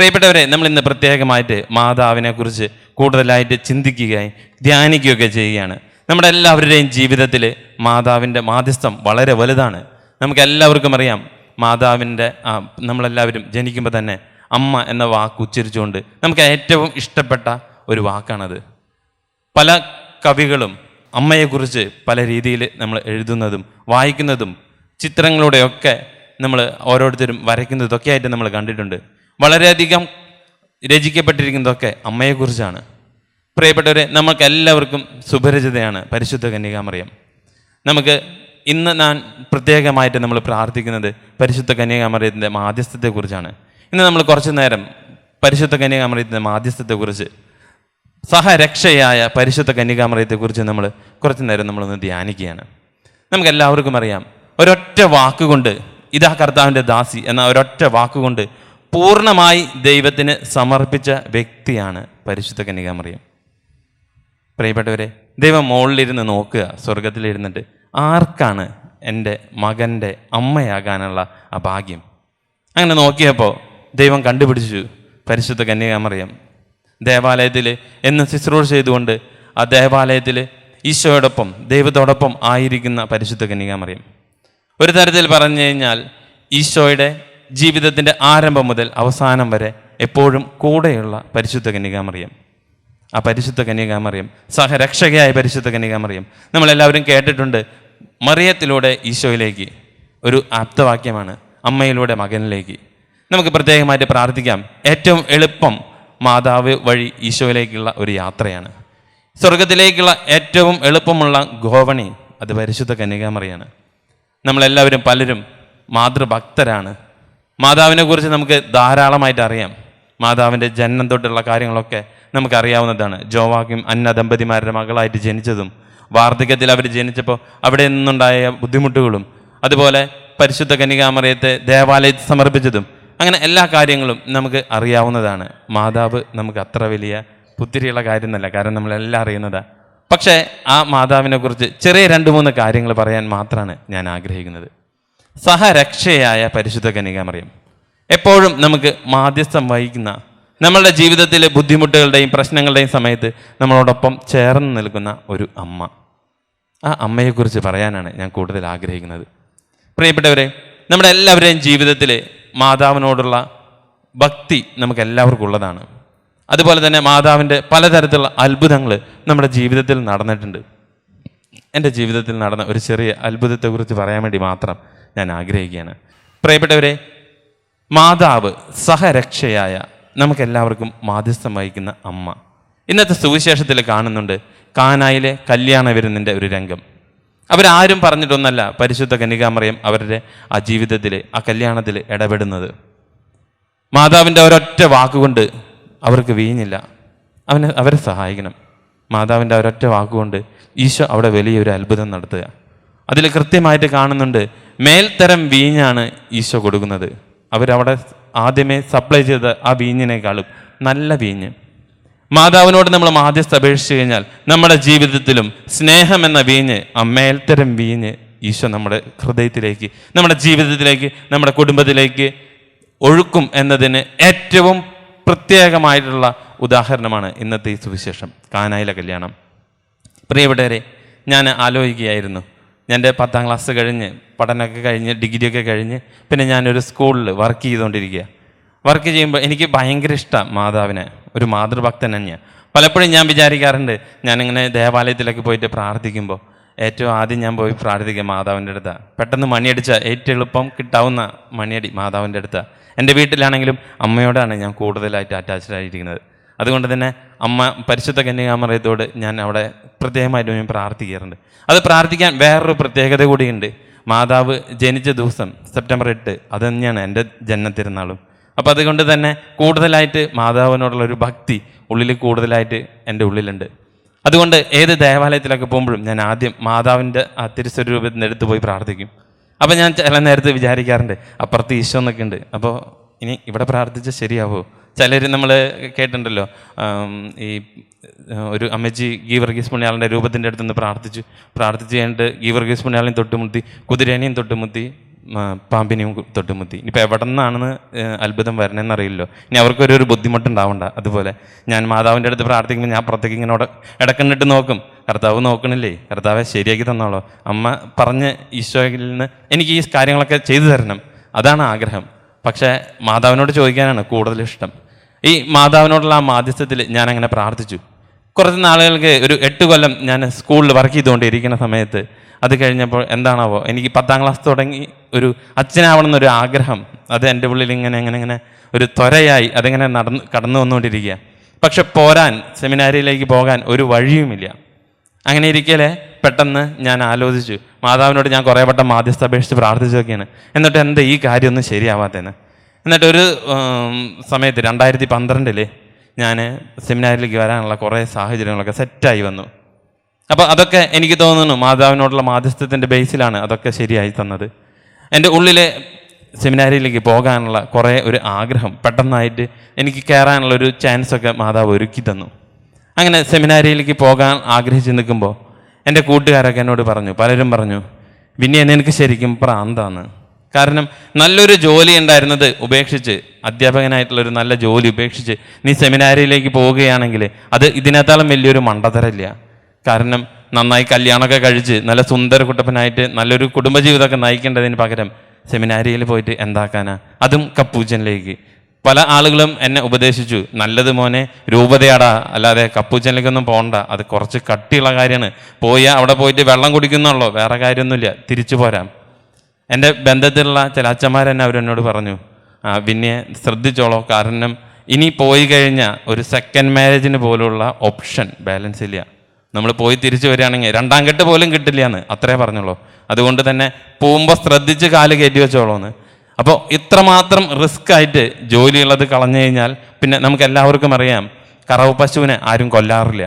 പ്രിയപ്പെട്ടവരെ നമ്മൾ ഇന്ന് പ്രത്യേകമായിട്ട് മാതാവിനെ കുറിച്ച് കൂടുതലായിട്ട് ചിന്തിക്കുകയും ധ്യാനിക്കുകയൊക്കെ ചെയ്യുകയാണ്. നമ്മുടെ എല്ലാവരുടെയും ജീവിതത്തിൽ മാതാവിന്റെ മാധ്യസ്ഥം വളരെ വലുതാണ്. നമുക്ക് എല്ലാവർക്കും അറിയാം മാതാവിന്റെ നമ്മളെല്ലാവരും ജനിക്കുമ്പോൾ തന്നെ അമ്മ എന്ന വാക്ക് ഉച്ചരിച്ചുകൊണ്ട് നമുക്ക് ഏറ്റവും ഇഷ്ടപ്പെട്ട ഒരു വാക്കാണത്. പല കവികളും അമ്മയെക്കുറിച്ച് പല രീതിയിൽ നമ്മൾ എഴുതുന്നതും വായിക്കുന്നതും ചിത്രങ്ങളുടെയൊക്കെ നമ്മൾ ഓരോരുത്തരും വരയ്ക്കുന്നതൊക്കെ ആയിട്ട് നമ്മൾ കണ്ടിട്ടുണ്ട്. വളരെയധികം രചിക്കപ്പെട്ടിരിക്കുന്നതൊക്കെ അമ്മയെക്കുറിച്ചാണ്. പ്രിയപ്പെട്ടവരെ നമുക്ക് എല്ലാവർക്കും സുപരിചിതയാണ് പരിശുദ്ധ കന്യകാമറിയം. നമുക്ക് ഇന്ന് ഞാൻ പ്രത്യേകമായിട്ട് നമ്മൾ പ്രാർത്ഥിക്കുന്നത് പരിശുദ്ധ കന്യകാമറിയത്തിന്റെ മാധ്യസ്ഥത്തെക്കുറിച്ചാണ്. ഇന്ന് നമ്മൾ കുറച്ച് നേരം പരിശുദ്ധ കന്യകാമറിയത്തിന്റെ മാധ്യസ്ഥത്തെക്കുറിച്ച് സഹരക്ഷയായ പരിശുദ്ധ കന്യകാമറിയത്തെക്കുറിച്ച് നമ്മൾ കുറച്ച് നേരം നമ്മളൊന്ന് ധ്യാനിക്കുകയാണ്. നമുക്ക് എല്ലാവർക്കും അറിയാം ഒരൊറ്റ വാക്കുകൊണ്ട് ഇതാ കർത്താവിന്റെ ദാസി എന്ന ഒരൊറ്റ വാക്കുകൊണ്ട് പൂർണമായി ദൈവത്തിന് സമർപ്പിച്ച വ്യക്തിയാണ് പരിശുദ്ധ കന്യകാമറിയം. പ്രിയപ്പെട്ടവരെ ദൈവം മുകളിലിരുന്ന് നോക്കുക സ്വർഗത്തിലിരുന്നിട്ട് ആർക്കാണ് എന്റെ മകന്റെ അമ്മയാകാനുള്ള ആ ഭാഗ്യം? അങ്ങനെ നോക്കിയപ്പോൾ ദൈവം കണ്ടുപിടിച്ചു പരിശുദ്ധ കന്യകാമറിയം. ദേവാലയത്തിൽ എന്ന് ശുശ്രൂഷ ചെയ്തുകൊണ്ട് ആ ദേവാലയത്തിൽ ഈശോയോടൊപ്പം ദൈവത്തോടൊപ്പം ആയിരിക്കുന്ന പരിശുദ്ധ കന്യകാമറിയം. ഒരു തരത്തിൽ പറഞ്ഞു കഴിഞ്ഞാൽ ഈശോയുടെ ജീവിതത്തിന്റെ ആരംഭം മുതൽ അവസാനം വരെ എപ്പോഴും കൂടെയുള്ള പരിശുദ്ധ കന്യകാമറിയം. ആ പരിശുദ്ധ കന്യകാമറിയം സഹരക്ഷകയായ പരിശുദ്ധ കന്യകാമറിയം നമ്മളെല്ലാവരും കേട്ടിട്ടുണ്ട്. മറിയത്തിലൂടെ ഈശോയിലേക്ക് ഒരു ആപ്തവാക്യമാണ് അമ്മയിലൂടെ മകനിലേക്ക്. നമുക്ക് പ്രത്യേകമായിട്ട് പ്രാർത്ഥിക്കാം. ഏറ്റവും എളുപ്പം മാതാവ് വഴി ഈശോയിലേക്കുള്ള ഒരു യാത്രയാണ്. സ്വർഗത്തിലേക്കുള്ള ഏറ്റവും എളുപ്പമുള്ള ഗോവണി അത് പരിശുദ്ധ കന്യകാമറിയാണ്. നമ്മളെല്ലാവരും പലരും മാതൃഭക്തരാണ്. മാതാവിനെ കുറിച്ച് നമുക്ക് ധാരാളമായിട്ട് അറിയാം. മാതാവിന്റെ ജനനം തൊട്ടുള്ള കാര്യങ്ങളൊക്കെ നമുക്കറിയാവുന്നതാണ് ജോവാക്കും അന്ന ദമ്പതിമാരുടെ മകളായിട്ട് ജനിച്ചതും വാർദ്ധക്യത്തിൽ അവർ ജനിച്ചപ്പോൾ അവിടെ നിന്നുണ്ടായ ബുദ്ധിമുട്ടുകളും അതുപോലെ പരിശുദ്ധ കന്യകാമറിയത്തെ ദേവാലയത്തിൽ സമർപ്പിച്ചതും അങ്ങനെ എല്ലാ കാര്യങ്ങളും നമുക്ക് അറിയാവുന്നതാണ്. മാതാവ് നമുക്ക് അത്ര വലിയ പുത്തിരിയുള്ള കാര്യമൊന്നുമല്ല കാരണം നമ്മളെല്ലാം അറിയുന്നതാണ് പക്ഷേ ആ മാതാവിനെ കുറിച്ച് ചെറിയ രണ്ട് മൂന്ന് കാര്യങ്ങൾ പറയാൻ മാത്രമാണ് ഞാൻ ആഗ്രഹിക്കുന്നത്. സഹരക്ഷയായ പരിശുദ്ധ കന്യകാമറിയം. എപ്പോഴും നമുക്ക് മാധ്യസ്ഥം വഹിക്കുന്ന നമ്മളുടെ ജീവിതത്തിലെ ബുദ്ധിമുട്ടുകളുടെയും പ്രശ്നങ്ങളുടെയും സമയത്ത് നമ്മളോടൊപ്പം ചേർന്ന് നിൽക്കുന്ന ഒരു അമ്മ. ആ അമ്മയെക്കുറിച്ച് പറയാനാണ് ഞാൻ കൂടുതൽ ആഗ്രഹിക്കുന്നത്. പ്രിയപ്പെട്ടവരെ നമ്മുടെ എല്ലാവരുടെയും ജീവിതത്തിലെ മാതാവിനോടുള്ള ഭക്തി നമുക്ക് എല്ലാവർക്കും ഉള്ളതാണ് അതുപോലെ തന്നെ മാതാവിന്റെ പലതരത്തിലുള്ള അത്ഭുതങ്ങൾ നമ്മുടെ ജീവിതത്തിൽ നടന്നിട്ടുണ്ട്. എന്റെ ജീവിതത്തിൽ നടന്ന ഒരു ചെറിയ അത്ഭുതത്തെക്കുറിച്ച് പറയാൻ വേണ്ടി മാത്രം ഞാൻ ആഗ്രഹിക്കുകയാണ്. പ്രിയപ്പെട്ടവരെ മാതാവ് സഹരക്ഷയായ നമുക്കെല്ലാവർക്കും മാധ്യസ്ഥം വഹിക്കുന്ന അമ്മ. ഇന്നത്തെ സുവിശേഷത്തിൽ കാണുന്നുണ്ട് കാനായിലെ കല്യാണ വിരുന്നിന്റെ ഒരു രംഗം. അവരാരും പറഞ്ഞിട്ടൊന്നല്ല പരിശുദ്ധ കന്യകാമറിയം അവരുടെ ആ ജീവിതത്തിൽ ആ കല്യാണത്തിൽ ഇടപെടുന്നത്. മാതാവിന്റെ ഒരൊറ്റ വാക്കുകൊണ്ട് അവർക്ക് വീഞ്ഞില്ല. അവന് അവരെ സഹായിക്കണം. മാതാവിന്റെ ഒരൊറ്റ വാക്കുകൊണ്ട് ഈശോ അവിടെ വലിയൊരു അത്ഭുതം നടത്തുക. അതിൽ കൃത്യമായിട്ട് കാണുന്നുണ്ട് മേൽത്തരം വീഞ്ഞാണ് ഈശോ കൊടുക്കുന്നത്. അവരവിടെ ആദ്യമേ സപ്ലൈ ചെയ്ത ആ വീഞ്ഞിനേക്കാളും നല്ല വീഞ്ഞ്. മാതാവിനോട് നമ്മൾ മാധ്യസ്ഥ അപേക്ഷിച്ച് കഴിഞ്ഞാൽ നമ്മുടെ ജീവിതത്തിലും സ്നേഹം എന്ന വീഞ്ഞ് അമ്മേൽത്തരം വീഞ്ഞ് ഈശോ നമ്മുടെ ഹൃദയത്തിലേക്ക് നമ്മുടെ ജീവിതത്തിലേക്ക് നമ്മുടെ കുടുംബത്തിലേക്ക് ഒഴുക്കും എന്നതിന് ഏറ്റവും പ്രത്യേകമായിട്ടുള്ള ഉദാഹരണമാണ് ഇന്നത്തെ ഈ സുവിശേഷം. കാനായിലെ കല്യാണം. പ്രിയപ്പെട്ടവരെ ഞാൻ ആലോചിക്കുകയായിരുന്നു. എന്റെ പത്താം ക്ലാസ് കഴിഞ്ഞ് പഠനമൊക്കെ കഴിഞ്ഞ് ഡിഗ്രിയൊക്കെ കഴിഞ്ഞ് പിന്നെ ഞാനൊരു സ്കൂളിൽ വർക്ക് ചെയ്തുകൊണ്ടിരിക്കുക വർക്ക് ചെയ്യുമ്പോൾ എനിക്ക് ഭയങ്കര ഇഷ്ടമാണ് മാതാവിനെ ഒരു മാതൃഭക്തൻ തന്നെയാണ് പലപ്പോഴും ഞാൻ വിചാരിക്കാറുണ്ട് ഞാനിങ്ങനെ ദേവാലയത്തിലൊക്കെ പോയിട്ട് പ്രാർത്ഥിക്കുമ്പോൾ ഏറ്റവും ആദ്യം ഞാൻ പോയി പ്രാർത്ഥിക്കുക മാതാവിന്റെ അടുത്താണ് പെട്ടെന്ന് മണിയടിച്ച ഏറ്റവും എളുപ്പം കിട്ടാവുന്ന മണിയടി മാതാവിന്റെ അടുത്താണ് എന്റെ വീട്ടിലാണെങ്കിലും അമ്മയോടാണ് ഞാൻ കൂടുതലായിട്ട് അറ്റാച്ച്ഡ് ആയിരിക്കുന്നത്. അതുകൊണ്ട് തന്നെ അമ്മ പരിശുദ്ധ കന്യകാമറയത്തോട് ഞാൻ അവിടെ പ്രത്യേകമായിട്ട് ഞാൻ പ്രാർത്ഥിക്കാറുണ്ട്. അത് പ്രാർത്ഥിക്കാൻ വേറൊരു പ്രത്യേകത കൂടിയുണ്ട്. മാതാവ് ജനിച്ച ദിവസം സെപ്റ്റംബർ എട്ട് അത് തന്നെയാണ് എന്റെ ജന്മത്തിരുന്നാളും. അപ്പോൾ അതുകൊണ്ട് തന്നെ കൂടുതലായിട്ട് മാതാവിനോടുള്ള ഒരു ഭക്തി ഉള്ളിൽ കൂടുതലായിട്ട് എന്റെ ഉള്ളിലുണ്ട്. അതുകൊണ്ട് ഏത് ദേവാലയത്തിലൊക്കെ പോകുമ്പോഴും ഞാൻ ആദ്യം മാതാവിന്റെ ആ തിരുസ്വരൂപത്തിന്റെ അടുത്ത് പോയി പ്രാർത്ഥിക്കും. അപ്പോൾ ഞാൻ ചില നേരത്ത് വിചാരിക്കാറുണ്ട് അപ്പുറത്ത് ഈശോ എന്നൊക്കെ ഉണ്ട്. അപ്പോൾ ഇനി ഇവിടെ പ്രാർത്ഥിച്ചാൽ ശരിയാവോ ചിലർ നമ്മൾ കേട്ടിട്ടുണ്ടല്ലോ ഈ ഒരു അമ്മച്ചി ഗീവർഗീസ് പുണ്യാളിന്റെ രൂപത്തിന്റെ അടുത്ത് നിന്ന് പ്രാർത്ഥിച്ചു. പ്രാർത്ഥിച്ച് കഴിഞ്ഞിട്ട് ഗീവർഗീസ് പുണ്യാളിനെയും തൊട്ടുമുത്തി കുതിരേനെയും തൊട്ടുമുത്തി പാമ്പിനെയും തൊട്ടുമുത്തി ഇനിയിപ്പോൾ എവിടെ നിന്നാണെന്ന് അത്ഭുതം വരണമെന്ന് അറിയില്ലോ ഇനി അവർക്കൊരു ഒരു ബുദ്ധിമുട്ടുണ്ടാവണ്ട അതുപോലെ. ഞാൻ മാതാവിന്റെ അടുത്ത് പ്രാർത്ഥിക്കുമ്പോൾ ഞാൻ പുറത്തേക്ക് ഇങ്ങനെ ഇടക്കണ്ണിട്ട് നോക്കും. കർത്താവ് നോക്കണില്ലേ? കർത്താവെ ശരിയാക്കി തന്നോളോ. അമ്മ പറഞ്ഞ് ഈശോയിൽ നിന്ന് എനിക്ക് ഈ കാര്യങ്ങളൊക്കെ ചെയ്തു തരണം. അതാണ് ആഗ്രഹം. പക്ഷേ മാതാവിനോട് ചോദിക്കാനാണ് കൂടുതൽ ഇഷ്ടം. ഈ മാതാവിനോടുള്ള ആ മാധ്യസ്ഥത്തിൽ ഞാൻ അങ്ങനെ പ്രാർത്ഥിച്ചു. കുറച്ച് നാളുകൾക്ക് ഒരു എട്ട് കൊല്ലം ഞാൻ സ്കൂളിൽ വർക്ക് ചെയ്തുകൊണ്ടിരിക്കുന്ന സമയത്ത് അത് കഴിഞ്ഞപ്പോൾ എന്താണാവോ എനിക്ക് പത്താം ക്ലാസ് തുടങ്ങി ഒരു അച്ഛനാവണം എന്നൊരു ആഗ്രഹം. അത് എന്റെ ഉള്ളിൽ ഇങ്ങനെ അങ്ങനെ ഇങ്ങനെ ഒരു ത്വരയായി അതിങ്ങനെ നടന്ന് കടന്നു വന്നുകൊണ്ടിരിക്കുക പക്ഷെ പോരാൻ സെമിനാരിയിലേക്ക് പോകാൻ ഒരു വഴിയുമില്ല. അങ്ങനെ ഇരിക്കലേ പെട്ടെന്ന് ഞാൻ ആലോചിച്ചു. മാതാവിനോട് ഞാൻ കുറേ വട്ടം മാധ്യസ്ഥ അപേക്ഷിച്ച് പ്രാർത്ഥിച്ചൊക്കെയാണ്. എന്നിട്ട് എന്താ ഈ കാര്യമൊന്നും ശരിയാവാത്തതെന്ന്? എന്നിട്ട് ഒരു സമയത്ത് രണ്ടായിരത്തി പന്ത്രണ്ടിൽ ഞാൻ സെമിനാരിലേക്ക് വരാനുള്ള കുറേ സാഹചര്യങ്ങളൊക്കെ സെറ്റായി വന്നു. അപ്പോൾ അതൊക്കെ എനിക്ക് തോന്നുന്നു മാതാവിനോടുള്ള മാധ്യസ്ഥത്തിന്റെ ബേസിലാണ് അതൊക്കെ ശരിയായി തന്നത്. എന്റെ ഉള്ളിലെ സെമിനാരിയിലേക്ക് പോകാനുള്ള കുറേ ഒരു ആഗ്രഹം പെട്ടെന്നായിട്ട് എനിക്ക് കയറാനുള്ള ഒരു ചാൻസ് ഒക്കെ മാതാവ് ഒരുക്കി തന്നു. അങ്ങനെ സെമിനാരിയിലേക്ക് പോകാൻ ആഗ്രഹിച്ച് നിൽക്കുമ്പോൾ എന്റെ കൂട്ടുകാരൊക്കെ എന്നോട് പറഞ്ഞു പലരും പറഞ്ഞു പിന്നെ എനിക്ക് ശരിക്കും പ്രാന്താണ്. കാരണം നല്ലൊരു ജോലി ഉണ്ടായിരുന്നത് ഉപേക്ഷിച്ച് അധ്യാപകനായിട്ടുള്ളൊരു നല്ല ജോലി ഉപേക്ഷിച്ച് നീ സെമിനാരിയിലേക്ക് പോവുകയാണെങ്കിൽ അത് ഇതിനേക്കാളും വലിയൊരു മണ്ടതരല്ല കാരണം നന്നായി കല്യാണമൊക്കെ കഴിച്ച് നല്ല സുന്ദര കുട്ടപ്പനായിട്ട് നല്ലൊരു കുടുംബജീവിതമൊക്കെ നയിക്കേണ്ടതിന് പകരം സെമിനാരിയിൽ പോയിട്ട് എന്താക്കാനാ? അതും കപ്പൂച്ചനിലേക്ക്. പല ആളുകളും എന്നെ ഉപദേശിച്ചു. നല്ലത് മോനെ രൂപതയാടാ. അല്ലാതെ കപ്പൂച്ചനിലേക്കൊന്നും പോകണ്ട അത് കുറച്ച് കട്ടിയുള്ള കാര്യമാണ്. പോയാൽ അവിടെ പോയിട്ട് വെള്ളം കുടിക്കുന്നുള്ളൂ. വേറെ കാര്യമൊന്നുമില്ല. തിരിച്ചു പോരാം. എന്റെ ബന്ധത്തിലുള്ള ചില അച്ഛന്മാരെന്നെ അവരെന്നോട് പറഞ്ഞു. ആ പിന്നെ ശ്രദ്ധിച്ചോളോ. കാരണം ഇനി പോയി കഴിഞ്ഞാൽ ഒരു സെക്കൻഡ് മാരേജിന് പോലുള്ള ഓപ്ഷൻ ബാലൻസ് ഇല്ല. നമ്മൾ പോയി തിരിച്ചു വരികയാണെങ്കിൽ രണ്ടാം കെട്ട് പോലും കിട്ടില്ല എന്ന്. അത്രേ പറഞ്ഞുള്ളൂ. അതുകൊണ്ട് തന്നെ പോകുമ്പോൾ ശ്രദ്ധിച്ച് കാൽ കയറ്റി വെച്ചോളൂ എന്ന്. അപ്പോൾ ഇത്രമാത്രം റിസ്ക് ആയിട്ട് ജോലിയുള്ളത് കളഞ്ഞു കഴിഞ്ഞാൽ പിന്നെ നമുക്ക് എല്ലാവർക്കും അറിയാം കറവ് പശുവിനെ ആരും കൊല്ലാറില്ല.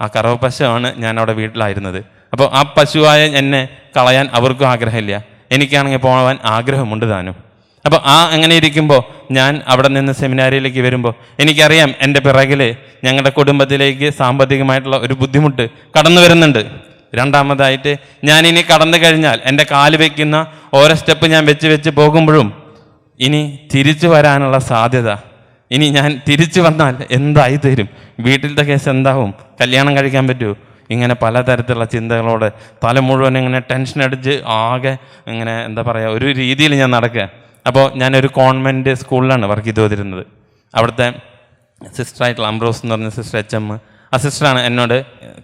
ആ കറവ് പശുവാണ് ഞാൻ അവിടെ വീട്ടിലായിരുന്നത്. അപ്പോൾ ആ പശുവായ എന്നെ കളയാൻ അവർക്കും ആഗ്രഹമില്ല. എനിക്കാണെങ്കിൽ പോകാൻ ആഗ്രഹമുണ്ട് താനും. അപ്പോൾ ആ അങ്ങനെ ഇരിക്കുമ്പോൾ ഞാൻ അവിടെ നിന്ന് സെമിനാരിയിലേക്ക് വരുമ്പോൾ എനിക്കറിയാം എന്റെ പിറകിൽ ഞങ്ങളുടെ കുടുംബത്തിലേക്ക് സാമ്പത്തികമായിട്ടുള്ള ഒരു ബുദ്ധിമുട്ട് കടന്നു വരുന്നുണ്ട്. രണ്ടാമതായിട്ട് ഞാൻ ഇനി കടന്നു കഴിഞ്ഞാൽ എന്റെ കാൽ വയ്ക്കുന്ന ഓരോ സ്റ്റെപ്പ് ഞാൻ വെച്ച് വെച്ച് പോകുമ്പോഴും ഇനി തിരിച്ചു വരാനുള്ള സാധ്യത. ഇനി ഞാൻ തിരിച്ചു വന്നാൽ എന്തായി തരും? വീട്ടിലത്തെ കേസ് എന്താവും? കല്യാണം കഴിക്കാൻ പറ്റുമോ ഇങ്ങനെ പലതരത്തിലുള്ള ചിന്തകളോട് തല മുഴുവൻ ഇങ്ങനെ ടെൻഷൻ അടിച്ച് ആകെ ഇങ്ങനെ എന്താ പറയുക ഒരു രീതിയിൽ ഞാൻ നടക്കുക. അപ്പോൾ ഞാനൊരു കോൺവെന്റ് സ്കൂളിലാണ് വർക്ക് ചെയ്തു വന്നിരുന്നത് അവിടുത്തെ സിസ്റ്ററായിട്ടുള്ള അംബ്രോസ് എന്ന് പറഞ്ഞ സിസ്റ്റർ എച്ച് എം ആ സിസ്റ്ററാണ് എന്നോട്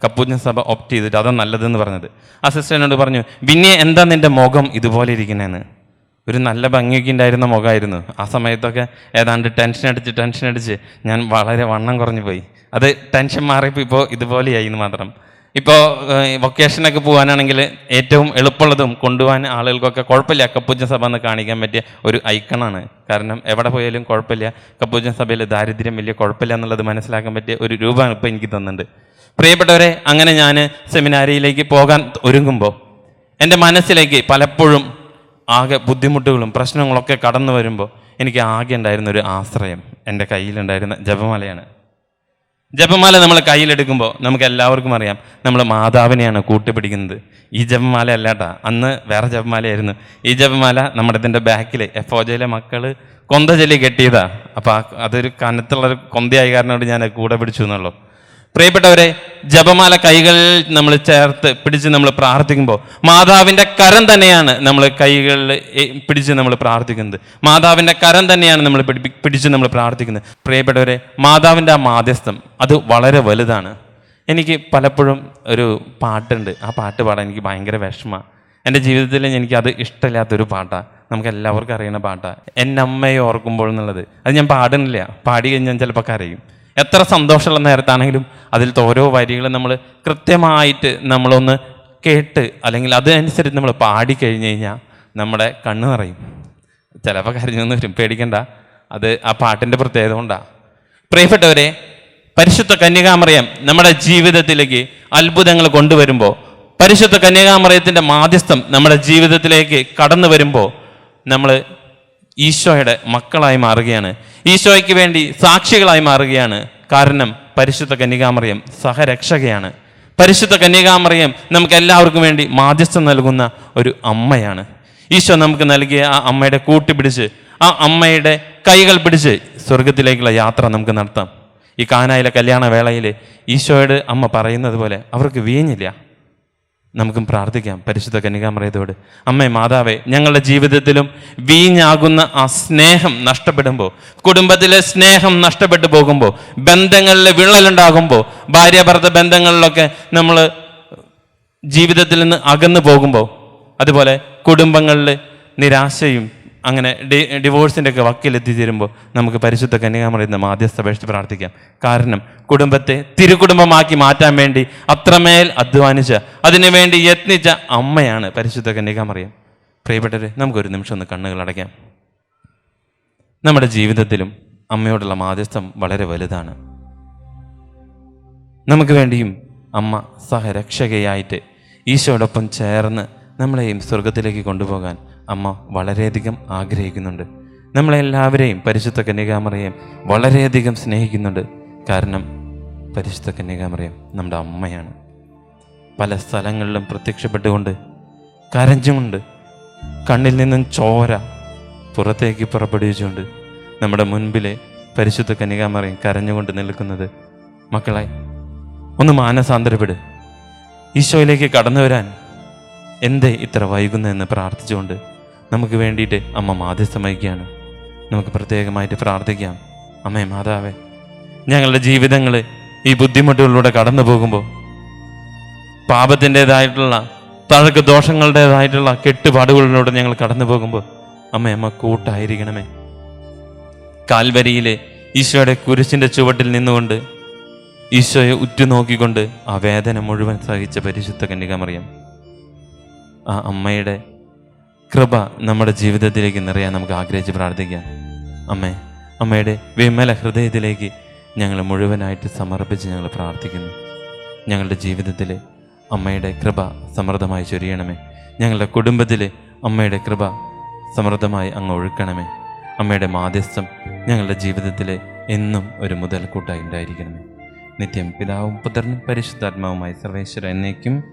കപ്പൂജൻ സഭ ഓപ്റ്റ് ചെയ്തിട്ട് അതാ നല്ലതെന്ന് പറഞ്ഞത്. ആ സിസ്റ്റർ എന്നോട് പറഞ്ഞു പിന്നെ എന്താ നിന്റെ മുഖം ഇതുപോലെ ഇരിക്കുന്നതെന്ന്? ഒരു നല്ല ഭംഗിയൊക്കെ ഉണ്ടായിരുന്ന മുഖമായിരുന്നു. ആ സമയത്തൊക്കെ ഏതാണ്ട് ടെൻഷൻ അടിച്ച് ടെൻഷൻ അടിച്ച് ഞാൻ വളരെ വണ്ണം കുറഞ്ഞു പോയി അത് ടെൻഷൻ മാറിയപ്പോൾ ഇപ്പോൾ ഇതുപോലെയായി എന്ന് മാത്രം. ഇപ്പോൾ വൊക്കേഷനൊക്കെ പോകാനാണെങ്കിൽ ഏറ്റവും എളുപ്പമുള്ളതും കൊണ്ടുപോകാൻ ആളുകൾക്കൊക്കെ കുഴപ്പമില്ല. കപ്പൂജൻ സഭ എന്ന് കാണിക്കാൻ പറ്റിയ ഒരു ഐക്കണാണ് കാരണം എവിടെ പോയാലും കുഴപ്പമില്ല. കപ്പൂജൻ സഭയിൽ ദാരിദ്ര്യം വലിയ കുഴപ്പമില്ല എന്നുള്ളത് മനസ്സിലാക്കാൻ പറ്റിയ ഒരു രൂപമാണ് ഇപ്പോൾ എനിക്ക് തന്നിട്ടുണ്ട് പ്രിയപ്പെട്ടവരെ അങ്ങനെ ഞാൻ സെമിനാരിയിലേക്ക് പോകാൻ ഒരുങ്ങുമ്പോൾ എന്റെ മനസ്സിലേക്ക് പലപ്പോഴും ആകെ ബുദ്ധിമുട്ടുകളും പ്രശ്നങ്ങളൊക്കെ കടന്നു വരുമ്പോൾ എനിക്ക് ആകെ ഉണ്ടായിരുന്ന ഒരു ആശ്രയം എന്റെ കയ്യിലുണ്ടായിരുന്ന ജപമാലയാണ്. ജപമാല നമ്മൾ കയ്യിലെടുക്കുമ്പോൾ നമുക്ക് എല്ലാവർക്കും അറിയാം. നമ്മൾ മാതാവിനെയാണ് കൂട്ടുപിടിക്കുന്നത്. ഈ ജപമാല അല്ലാട്ടാ. അന്ന് വേറെ ജപമാലയായിരുന്നു. ഈ ജപമാല നമ്മുടെ ഇതിന്റെ ബാക്കിൽ എഫ് ഒ ജയിലെ മക്കൾ കൊന്ത ചൊല്ലി കെട്ടിയതാ. അപ്പോൾ അതൊരു കനത്തുള്ളൊരു കൊന്തയായി കൊന്തയായ കാരണം ഞാൻ കൂടെ പിടിച്ചു എന്നുള്ളൂ. പ്രിയപ്പെട്ടവരെ ജപമാല കൈകളിൽ നമ്മൾ ചേർത്ത് പിടിച്ച് നമ്മൾ പ്രാർത്ഥിക്കുമ്പോൾ മാതാവിന്റെ കരം തന്നെയാണ് നമ്മൾ കൈകളിൽ പിടിച്ച് നമ്മൾ പ്രാർത്ഥിക്കുന്നത്. മാതാവിന്റെ കരം തന്നെയാണ് നമ്മൾ പിടിച്ച് നമ്മൾ പ്രാർത്ഥിക്കുന്നത്. പ്രിയപ്പെട്ടവരെ മാതാവിന്റെ ആ മാധ്യസ്ഥം അത് വളരെ വലുതാണ്. എനിക്ക് പലപ്പോഴും ഒരു പാട്ടുണ്ട്. ആ പാട്ട് പാടാൻ എനിക്ക് ഭയങ്കര വിഷമമാണ്. എന്റെ ജീവിതത്തിൽ എനിക്കത് ഇഷ്ടമില്ലാത്തൊരു പാട്ടാണ് നമുക്ക് എല്ലാവർക്കും അറിയുന്ന പാട്ടാണ് എന്റെ അമ്മയെ ഓർക്കുമ്പോൾ എന്നുള്ളത്. അത് ഞാൻ പാടുന്നില്ല. പാടി കഴിഞ്ഞാൽ ചിലപ്പോൾ കരയും. എത്ര സന്തോഷമുള്ള നേരത്താണെങ്കിലും അതിലത്തെ ഓരോ വരികളും നമ്മൾ കൃത്യമായിട്ട് നമ്മളൊന്ന് കേട്ട് അല്ലെങ്കിൽ അതനുസരിച്ച് നമ്മൾ പാടി പാടിക്കഴിഞ്ഞ് കഴിഞ്ഞാൽ നമ്മുടെ കണ്ണ് നിറയും. ചിലപ്പോൾ കരഞ്ഞൊന്നും വരും. പേടിക്കണ്ട. അത് ആ പാട്ടിന്റെ പ്രത്യേകത കൊണ്ടാണ് പ്രിയപ്പെട്ടവരെ പരിശുദ്ധ കന്യകാമറിയം നമ്മുടെ ജീവിതത്തിലേക്ക് അത്ഭുതങ്ങൾ കൊണ്ടുവരുമ്പോൾ പരിശുദ്ധ കന്യകാമറിയത്തിന്റെ മാധ്യസ്ഥം നമ്മുടെ ജീവിതത്തിലേക്ക് കടന്നു വരുമ്പോൾ നമ്മൾ ഈശോയുടെ മക്കളായി മാറുകയാണ്. ഈശോയ്ക്ക് വേണ്ടി സാക്ഷികളായി മാറുകയാണ്. കാരണം പരിശുദ്ധ കന്യകാമറിയം സഹരക്ഷകയാണ്. പരിശുദ്ധ കന്യകാമറിയം നമുക്ക് എല്ലാവർക്കും വേണ്ടി മാധ്യസ്ഥം നൽകുന്ന ഒരു അമ്മയാണ്. ഈശോ നമുക്ക് നൽകിയ ആ അമ്മയുടെ കൂട്ടി പിടിച്ച് ആ അമ്മയുടെ കൈകൾ പിടിച്ച് സ്വർഗത്തിലേക്കുള്ള യാത്ര നമുക്ക് നടത്താം. ഈ കാനായിലെ കല്യാണ വേളയിൽ ഈശോയുടെ അമ്മ പറയുന്നത് പോലെ അവർക്ക് വീഞ്ഞില്ല. നമുക്കും പ്രാർത്ഥിക്കാം. പരിശുദ്ധ കനികാമറിയതോട് അമ്മേ മാതാവേ ഞങ്ങളുടെ ജീവിതത്തിലും വീഞ്ഞാകുന്ന ആ സ്നേഹം നഷ്ടപ്പെടുമ്പോൾ കുടുംബത്തിലെ സ്നേഹം നഷ്ടപ്പെട്ടു പോകുമ്പോൾ ബന്ധങ്ങളിൽ വിള്ളലുണ്ടാകുമ്പോൾ ഭാര്യ ഭർത്ത ബന്ധങ്ങളിലൊക്കെ നമ്മൾ ജീവിതത്തിൽ നിന്ന് അകന്നു പോകുമ്പോൾ അതുപോലെ കുടുംബങ്ങളിൽ നിരാശയും അങ്ങനെ ഡി ഡിവോഴ്സിന്റെ ഒക്കെ വക്കിലെത്തിച്ചേരുമ്പോൾ നമുക്ക് പരിശുദ്ധ കന്യാമറിയുന്ന മാധ്യസ്ഥ അപേക്ഷിച്ച് പ്രാർത്ഥിക്കാം. കാരണം കുടുംബത്തെ തിരുകുടുംബമാക്കി മാറ്റാൻ വേണ്ടി അത്രമേൽ അധ്വാനിച്ച അതിനുവേണ്ടി യത്നിച്ച അമ്മയാണ് പരിശുദ്ധ കന്യകാമറിയം പ്രിയപ്പെട്ടവരെ നമുക്കൊരു നിമിഷം ഒന്ന് കണ്ണുകൾ അടയ്ക്കാം. നമ്മുടെ ജീവിതത്തിലും അമ്മയോടുള്ള മാധ്യസ്ഥം വളരെ വലുതാണ്. നമുക്ക് വേണ്ടിയും അമ്മ സഹരക്ഷകയായിട്ട് ഈശോടൊപ്പം ചേർന്ന് നമ്മളെയും സ്വർഗത്തിലേക്ക് കൊണ്ടുപോകാൻ അമ്മ വളരെയധികം ആഗ്രഹിക്കുന്നുണ്ട്. നമ്മളെല്ലാവരെയും പരിശുദ്ധ കന്യകാമറയും വളരെയധികം സ്നേഹിക്കുന്നുണ്ട്. കാരണം പരിശുദ്ധ കന്യകാമറിയം നമ്മുടെ അമ്മയാണ്. പല സ്ഥലങ്ങളിലും പ്രത്യക്ഷപ്പെട്ടുകൊണ്ട് കരഞ്ഞുകൊണ്ട് കണ്ണിൽ നിന്നും ചോര പുറത്തേക്ക് പുറപ്പെടുവിച്ചുകൊണ്ട് നമ്മുടെ മുൻപിലെ പരിശുദ്ധ കന്യകാമറിയം കരഞ്ഞുകൊണ്ട് നിൽക്കുന്നത്. മക്കളെ ഒന്ന് മാനസാന്തരപ്പെട്. ഈശോയിലേക്ക് കടന്നു വരാൻ എന്തേ ഇത്ര വൈകുന്നതെന്ന് പ്രാർത്ഥിച്ചുകൊണ്ട് നമുക്ക് വേണ്ടിയിട്ട് അമ്മ മാധ്യസ്ഥം വഹിക്കുകയാണ്. നമുക്ക് പ്രത്യേകമായിട്ട് പ്രാർത്ഥിക്കാം. അമ്മേ മാതാവേ ഞങ്ങളുടെ ജീവിതങ്ങൾ ഈ ബുദ്ധിമുട്ടുകളിലൂടെ കടന്നു പോകുമ്പോൾ പാപത്തിന്റെതായിട്ടുള്ള തഴക്ക് ദോഷങ്ങളുടേതായിട്ടുള്ള കെട്ടുപാടുകളിലൂടെ ഞങ്ങൾ കടന്നു പോകുമ്പോൾ അമ്മ അമ്മ കൂട്ടായിരിക്കണമേ. കാൽവരിയിലെ ഈശോയുടെ കുരിശിന്റെ ചുവട്ടിൽ നിന്നുകൊണ്ട് ഈശോയെ ഉറ്റുനോക്കിക്കൊണ്ട് ആ വേദന മുഴുവൻ സഹിച്ച പരിശുദ്ധ കന്യകമറിയാം. ആ അമ്മയുടെ കൃപ നമ്മുടെ ജീവിതത്തിലേക്ക് നിറയാൻ നമുക്ക് ആഗ്രഹിച്ച് പ്രാർത്ഥിക്കാം. അമ്മേ അമ്മയുടെ വിമല ഹൃദയത്തിലേക്ക് ഞങ്ങൾ മുഴുവനായിട്ട് സമർപ്പിച്ച് ഞങ്ങൾ പ്രാർത്ഥിക്കുന്നു. ഞങ്ങളുടെ ജീവിതത്തിൽ അമ്മയുടെ കൃപ സമൃദ്ധമായി ചൊരിയണമേ. ഞങ്ങളുടെ കുടുംബത്തിൽ അമ്മയുടെ കൃപ സമൃദ്ധമായി അങ്ങ് ഒഴുക്കണമേ. അമ്മയുടെ മാധ്യസ്ഥം ഞങ്ങളുടെ ജീവിതത്തിൽ എന്നും ഒരു മുതൽക്കൂട്ടായി ഉണ്ടായിരിക്കണമേ. നിത്യം പിതാവും പുത്രനും പരിശുദ്ധാത്മാവുമായി സർവേശ്വര എന്നേക്കും